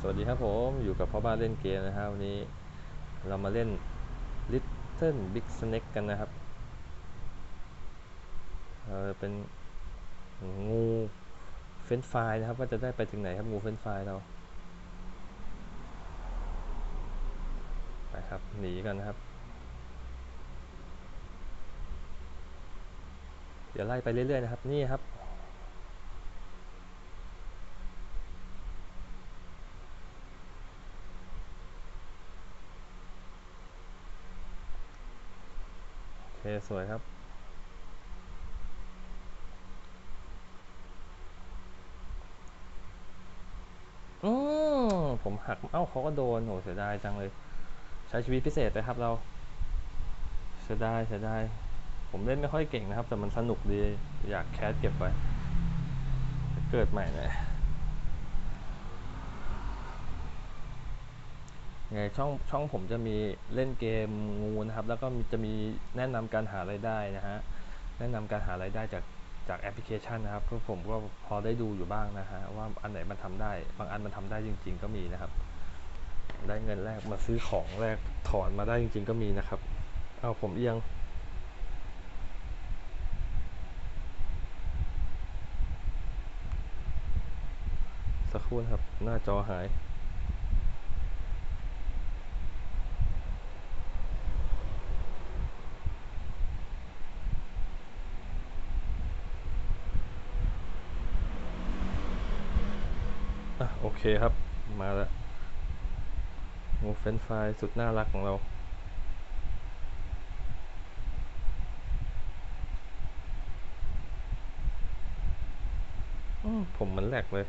สวัสดีครับผมอยู่กับพ่อบ้านเล่นเกมนะครับวันนี้เรามาเล่น Little Big Snake กันนะครับเออเป็นงูเฟนช์ฟนะครับว่าจะได้ไปถึงไหนครับงูเฟนช์ฟเราไปครับหนีกันนะครับ เดี๋ยวไล่ไปเรื่อยๆนะครับนี่ครับ โอเค สวยครับ อืมผมหัก เอ้าเขาก็โดนโหเสียดายจังเลย ใช้ชีวิตพิเศษไปครับเรา เสียดายเสียดาย ผมเล่นไม่ค่อยเก่งนะครับ แต่มันสนุกดี อยากแคสเก็บไว้ เกิดใหม่หน่อย ไงช่องช่องผมจะมีเล่นเกมงูนะครับ แล้วก็จะมีแนะนำการหารายได้นะฮะแนะนำการหารายได้จากจากแอปพลิเคชันนะครับเพราะผมก็พอได้ดูอยู่บ้างนะฮะว่าอันไหนมันทำได้ บางอันมันทำได้จริง ๆ ก็มีนะครับ ได้เงินแรกมาซื้อของแรกถอนมาได้จริง ๆ ก็มีนะครับ เอาผมเอียงสักครู่นะครับหน้าจอหาย โอเคครับ มาแล้วงูเฟนไฟสุดน่ารักของเรา ผมมันแหลกเลย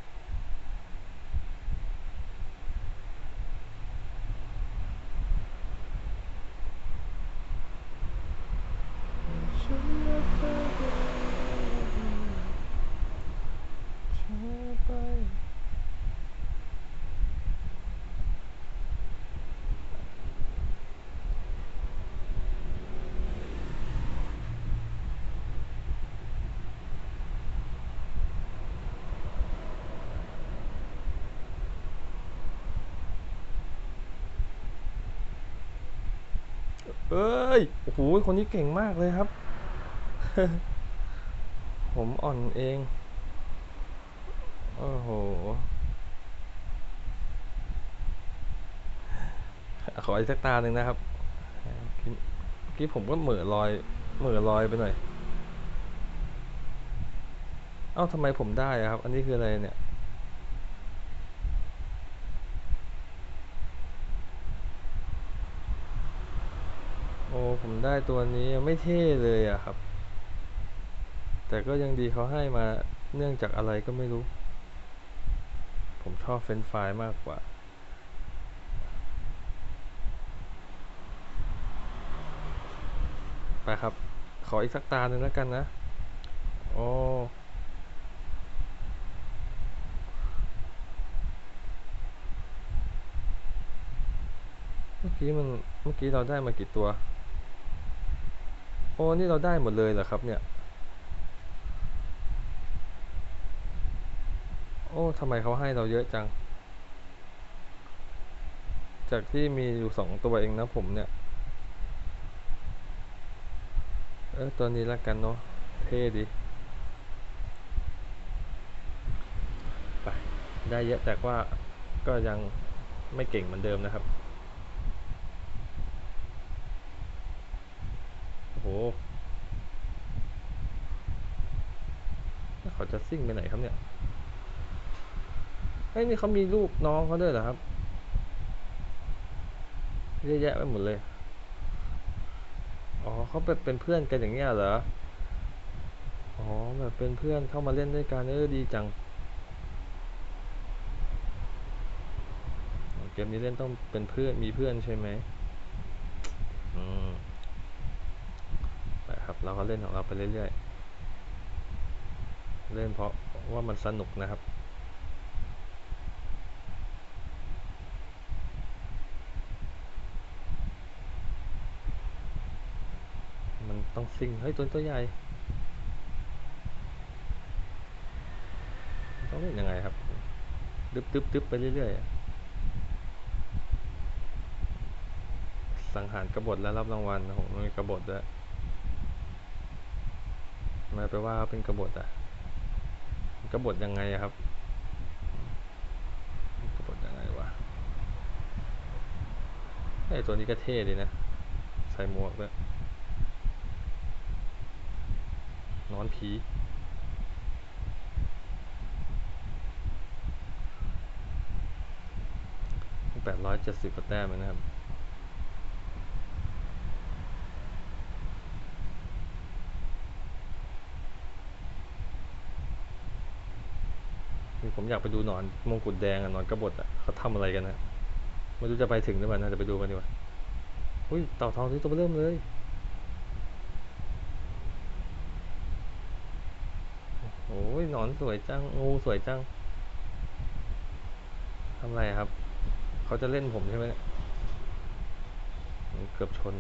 เอ้ย โอ้โห คนนี้เก่งมากเลยครับ ผมอ่อนเอง โอ้โห ขออีกสักตาหนึ่งนะครับเมื่อกี้ผมก็เหม่อลอย เหม่อลอยไปหน่อย เอ้าทำไมผมได้ครับ อันนี้คืออะไรเนี่ย ผมได้ตัวนี้ไม่เท่เลยอะครับ แต่ก็ยังดีเขาให้มาเนื่องจากอะไรก็ไม่รู้ ผมชอบเฟนช์ฟรายมากกว่า ไปครับ ขออีกสักตาหนึ่งแล้วกันนะ โอ้เมื่อกี้มัน เมื่อกี้เราได้มากี่ตัว โอ้นี่เราได้หมดเลยเหรอครับเนี่ย โอ้ทำไมเขาให้เราเยอะจัง จากที่มีอยู่สองตัวเองนะผมเนี่ย เออตัวนี้ละกันเนาะเท่ดีไปได้เยอะแต่ว่าก็ยังไม่เก่งเหมือนเดิมนะครับ โอ้โหแล้วเขาจะ ซิ่งไปไหนครับเนี่ยเฮ้ยนี่เขามีรูปน้องเขาด้วยเหรอครับเยอะแยะไปหมดเลย อ๋อเขาเป็นเป็นเพื่อนกันอย่างเงี้ยเหรอ อ๋อแบบเป็นเพื่อนเข้ามาเล่นด้วยกันเออดีจัง เกมนี้เล่นต้องเป็นเพื่อนมีเพื่อนใช่ไหมอืมไปครับเราก็เล่นของเราไปเรื่อยๆ เล่นเพราะว่ามันสนุกนะครับ มันต้องซิงเฮ้ยตัวตัวใหญ่ต้องเล่นยังไงครับ ดึบดึบดึบไปเรื่อยๆ สังหารกระบฏแล้วรับรางวัลโอ้โหมันมีกบฏด้วยไม่ไปว่าเป็นกระบฏอะ กบฏยังไงครับกบฏยังไงวะไอตัวนี้ก็เท่ดีนะ ใส่หมวกด้วยนอนผีแปดร้อยเจ็ดสิบกว่าแต้มนะครับ ผมอยากไปดูหนอนมงกุฎแดงอะหนอนกบฏอะเขาทำอะไรกันนะไม่รู้จะไปถึงหรือเปล่านะเดี๋ยวไปดูกันดีกว่าอุ้ยเต่าทองที่ตัวเริ่มเลยโอ้ยหนอนสวยจังงูสวยจังทำอะไรครับ เขาจะเล่นผมใช่ไหมเกือบชน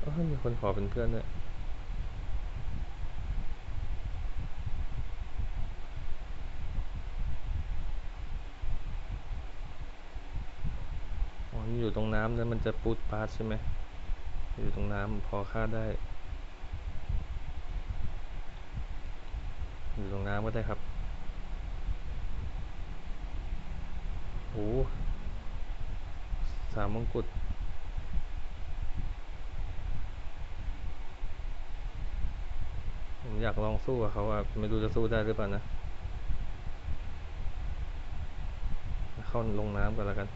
เอ้ยมี คนขอเป็นเพื่อนด้วยอ๋อมันอยู่ตรงน้ำแล้วมันจะปูดปาดใช่ไหม อยู่ตรงน้ำพอฆ่าได้ อยู่ตรงน้ำก็ได้ครับโอ้สามมงกุฎ ผม อยากลองสู้กับเขาอะไม่รู้จะสู้ได้หรือเปล่านะ เข้าลงน้ำกันแล้วกัน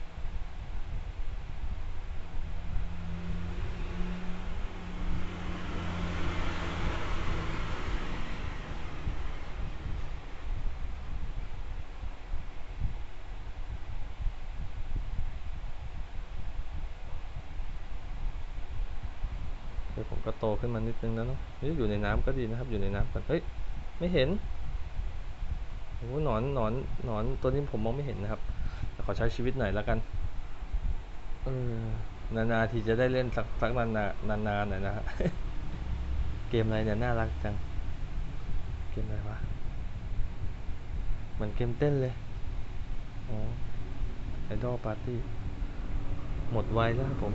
ี๋ยวผมก็โตขึ้นมานิดนึงแล้วเนาะเฮ้ยอยู่ในน้ำก็ดีนะครับ อยู่ในน้ำก่อนเฮ้ยไม่เห็นโอ้โหหนอนหนอนหนอนตัวนี้ผมมองไม่เห็นนะครับขอใช้ชีวิตหน่อยแล้วกันเออนานๆทีจะได้เล่นสักสักนานๆนานๆหน่อยนะฮะเกมอะไรเนี่ยน่ารักจังเกมอะไรวะเหมือนเกมเต้นเลยอ๋อไอดอลปาร์ตี้หมดไวแล้วครับผม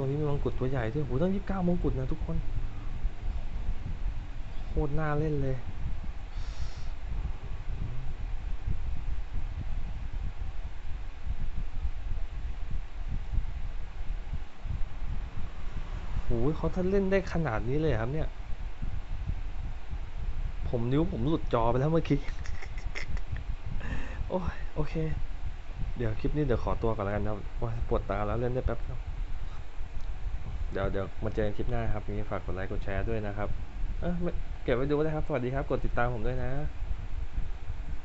รงนี้มีมงกุฎตัวใหญ่ด้วยโหตั้งยี่สิบเก้ามงกุฎนะทุกคนโคตรน่าเล่นเลยโหเขาท่านเล่นได้ขนาดนี้เลยครับเนี่ย ผมนิ้วผมหลุดจอไปแล้วเมื่อกี้ โอ้ย โอเค เดี๋ยวคลิปนี้เดี๋ยวขอตัวก่อนแล้วกันนะว่าปวดตาแล้วเล่นได้แป๊บเดียว เดี๋ยวเดี๋ยวมาเจอกันคลิปหน้าครับนี้ฝากกดไลค์กดแชร์ด้วยนะครับ เออเก็บไว้ดูได้ครับ สวัสดีครับ กดติดตามผมด้วยนะ